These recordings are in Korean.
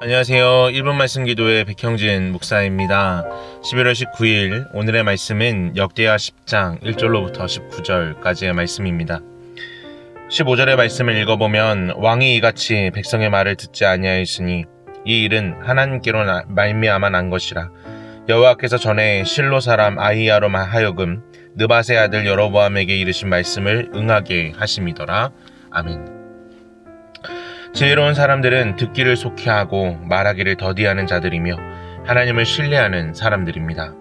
안녕하세요. 1분 말씀 기도의 백형진 목사입니다. 11월 19일 오늘의 말씀은 역대하 10장 1절로부터 19절까지의 말씀입니다. 15절의 말씀을 읽어보면 왕이 이같이 백성의 말을 듣지 아니하였으니 이 일은 하나님께로 나- 말미암아 난 것이라 여호와께서 전에 실로 사람 아이야로 하여금 느바세 아들 여로보암에게 이르신 말씀을 응하게 하심이더라. 아멘. 지혜로운 사람들은 듣기를 속히 하고 말하기를 더디하는 자들이며 하나님을 신뢰하는 사람들입니다.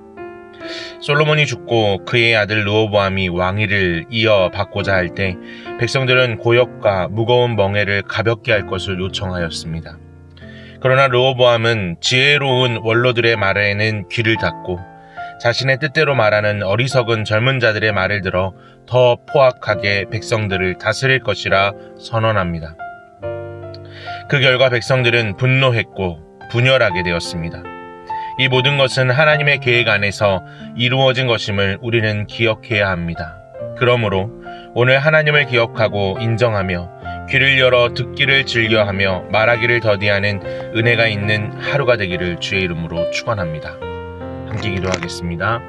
솔로몬이 죽고 그의 아들 르호보암이 왕위를 이어받고자 할 때 백성들은 고역과 무거운 멍에를 가볍게 할 것을 요청하였습니다. 그러나 르호보암은 지혜로운 원로들의 말에는 귀를 닫고 자신의 뜻대로 말하는 어리석은 젊은 자들의 말을 들어 더 포악하게 백성들을 다스릴 것이라 선언합니다. 그 결과 백성들은 분노했고 분열하게 되었습니다. 이 모든 것은 하나님의 계획 안에서 이루어진 것임을 우리는 기억해야 합니다. 그러므로 오늘 하나님을 기억하고 인정하며 귀를 열어 듣기를 즐겨하며 말하기를 더디하는 은혜가 있는 하루가 되기를 주의 이름으로 축원합니다. 함께 기도하겠습니다.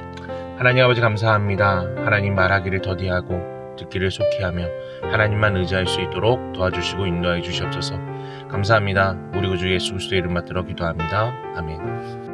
하나님 아버지 감사합니다. 하나님 말하기를 더디하고 듣기를 속히 하며 하나님만 의지할 수 있도록 도와주시고 인도해 주시옵소서. 감사합니다. 우리 구주 예수 그리스도의 이름 받들어 기도합니다. 아멘.